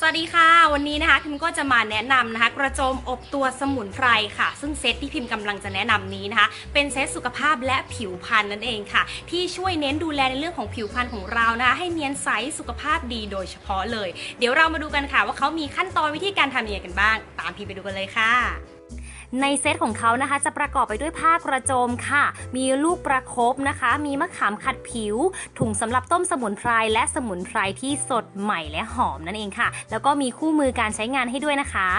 สวัสดีค่ะ วันนี้นะคะพิมก็จะมาแนะนำนะคะ กระโจมอบตัวสมุนไพรค่ะ ซึ่งเซตที่พิมกำลังจะแนะนำนี้นะคะ เป็นเซตสุขภาพและผิวพรรณนั่นเองค่ะ ที่ช่วยเน้นดูแลในเรื่องของผิวพรรณของเรานะคะให้เนียนใสสุขภาพดีโดยเฉพาะเลย เดี๋ยวเรามาดูกันค่ะว่าเขามีขั้นตอนวิธีการทำยังไงกันบ้าง ตามพิมไปดูกันเลยค่ะ ในเซตของเขานะคะจะประกอบไปด้วยผ้ากระโจมค่ะ มีลูกประคบนะคะ มีมะขามขัดผิว ถุงสำหรับต้มสมุนไพรและสมุนไพรที่สดใหม่และหอมนั่นเองค่ะ แล้วก็มีคู่มือการใช้งานให้ด้วยนะคะ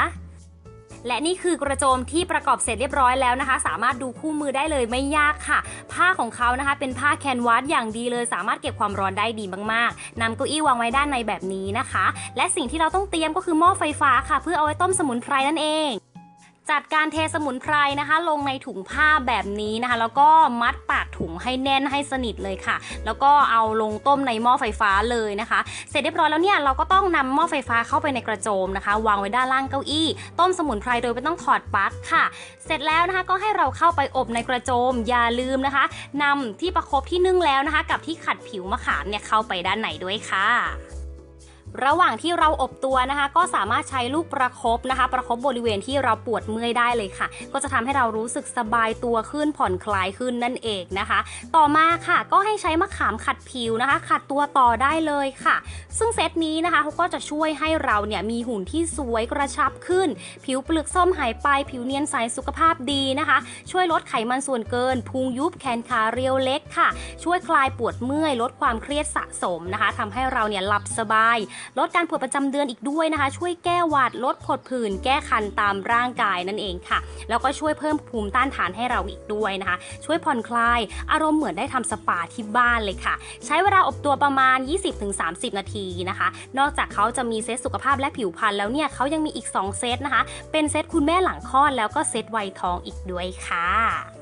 และนี่คือกระโจมที่ประกอบเสร็จเรียบร้อยแล้วนะคะ สามารถดูคู่มือได้เลยไม่ยากค่ะ ผ้าของเขานะคะ เป็นผ้าแคนวาสอย่างดีเลย สามารถเก็บความร้อนได้ดีมากๆนำเก้าอี้วางไว้ด้านในแบบนี้นะคะ และสิ่งที่เราต้องเตรียมก็คือหม้อไฟฟ้าค่ะ เพื่อเอาไว้ต้มสมุนไพรนั่นเอง จัดการเทสมุนไพรนะคะ ลงในถุงผ้าแบบนี้นะคะ แล้วก็มัดปากถุงให้แน่นให้สนิทเลยค่ะ แล้วก็เอาลงต้มในหม้อไฟฟ้าเลยนะคะ เสร็จเรียบร้อยแล้วเนี่ยเราก็ต้องนำหม้อไฟฟ้าเข้าไปในกระโจมนะคะ วางไว้ด้านล่างเก้าอี้ ต้มสมุนไพรโดยไม่ต้องถอดปลั๊กค่ะ เสร็จแล้วนะคะก็ให้เราเข้าไปอบในกระโจมอย่าลืมนะคะนำที่ประคบที่นึ่งแล้วนะคะ กับที่ขัดผิวมะขามเนี่ยเข้าไปด้านในด้วยค่ะ ระหว่างที่เราอบตัวนะคะ ก็สามารถใช้ลูกประคบนะคะ ประคบบริเวณที่เราปวดเมื่อยได้เลยค่ะ ก็จะทำให้เรารู้สึกสบายตัวขึ้นผ่อนคลายขึ้นนั่นเองนะคะ ต่อมาค่ะก็ให้ใช้มะขามขัดผิวนะคะ ขัดตัวต่อได้เลยค่ะ ซึ่งเซตนี้นะคะเขาก็จะช่วยให้เราเนี่ยมีหุ่นที่สวยกระชับขึ้น ผิวเปลือกส้มหายไป ผิวเนียนใสสุขภาพดีนะคะ ช่วยลดไขมันส่วนเกิน พุงยุบแขนขาเรียวเล็กค่ะ ช่วยคลายปวดเมื่อย ลดความเครียดสะสมนะคะทำให้เราเนี่ยหลับสบายลดการปวดประจำเดือนอีกด้วยนะคะ ช่วยแก้หวัดลดผดผื่นแก้คันตามร่างกายนั่นเองค่ะ แล้วก็ช่วยเพิ่มภูมิต้านทานให้เราอีกด้วยนะคะ ช่วยผ่อนคลาย อารมณ์เหมือนได้ทำสปาที่บ้านเลยค่ะ ใช้เวลาอบตัวประมาณ 20-30 นาทีนะคะ นอกจากเขาจะมีเซตสุขภาพและผิวพรรณแล้วเนี่ยเขายังมีอีก 2 เซตนะคะ เป็นเซตคุณแม่หลังคลอดแล้วก็เซตวัยทองอีกด้วยค่ะ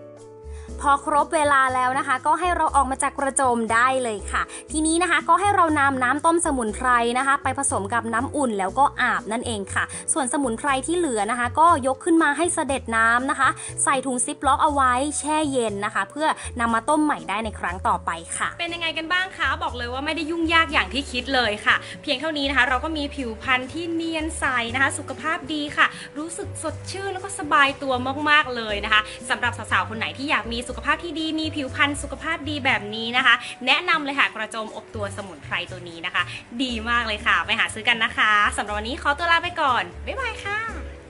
พอครบเวลาแล้วนะคะ ก็ให้เราออกมาจากกระโจมได้เลยค่ะ ทีนี้นะคะก็ให้เรานำน้ำต้มสมุนไพรนะคะ ไปผสมกับน้ำอุ่นแล้วก็อาบนั่นเองค่ะ ส่วนสมุนไพรที่เหลือนะคะ ก็ยกขึ้นมาให้เสด็จน้ำนะคะ ใส่ถุงซิปล็อกเอาไว้แช่เย็นนะคะ เพื่อนำมาต้มใหม่ได้ในครั้งต่อไปค่ะ เป็นยังไงกันบ้างคะบอกเลยว่าไม่ได้ยุ่งยากอย่างที่คิดเลยค่ะ เพียงเท่านี้นะคะ เราก็มีผิวพรรณที่เนียนใสนะคะ สุขภาพดีค่ะ รู้สึกสดชื่นแล้วก็สบายตัวมากๆเลยนะคะสำหรับสาวๆคนไหนที่อยากมีสุขภาพที่ดี มีผิวพรรณสุขภาพดีแบบนี้นะคะ แนะนำเลยค่ะกระโจมอบตัวสมุนไพรตัวนี้นะคะ ดีมากเลยค่ะ ไปหาซื้อกันนะคะสำหรับวันนี้ขอตัวลาไปก่อน บ๊ายบายค่ะ